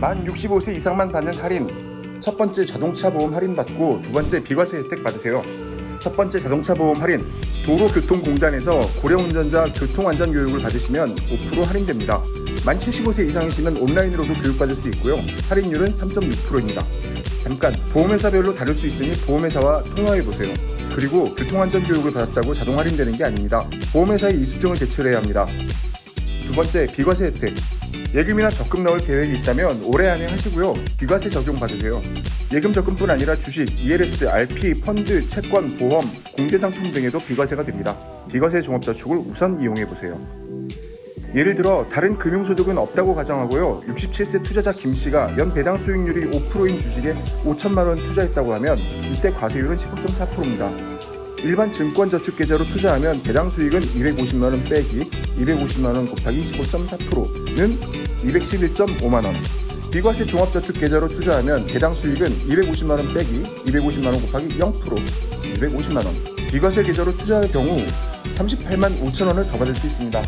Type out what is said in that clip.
만 65세 이상만 받는 할인. 첫 번째 자동차 보험 할인 받고 두 번째 비과세 혜택 받으세요. 첫 번째 자동차 보험 할인. 도로교통공단에서 고령 운전자 교통안전 교육을 받으시면 5% 할인됩니다. 만 75세 이상이시면 온라인으로도 교육받을 수 있고요. 할인율은 3.6%입니다. 잠깐 보험회사별로 다를 수 있으니 보험회사와 통화해 보세요. 그리고 교통안전 교육을 받았다고 자동 할인되는 게 아닙니다. 보험회사에 이수증을 제출해야 합니다. 두 번째 비과세 혜택. 예금이나 적금 넣을 계획이 있다면 올해 안에 하시고요. 비과세 적용 받으세요. 예금 적금뿐 아니라 주식, ELS, RP, 펀드, 채권, 보험, 공개 상품 등에도 비과세가 됩니다. 비과세 종합저축을 우선 이용해 보세요. 예를 들어 다른 금융소득은 없다고 가정하고요. 67세 투자자 김 씨가 연 배당 수익률이 5%인 주식에 5천만 원 투자했다고 하면 이때 과세율은 15.4%입니다. 일반 증권 저축 계좌로 투자하면 배당 수익은 250만 원 빼기 250만 원 곱하기 15.4%는 211.5만 원. 비과세 종합저축 계좌로 투자하면 배당 수익은 250만 원 빼기 250만 원 곱하기 0% 250만 원. 비과세 계좌로 투자할 경우 38만 5천 원을 더 받을 수 있습니다.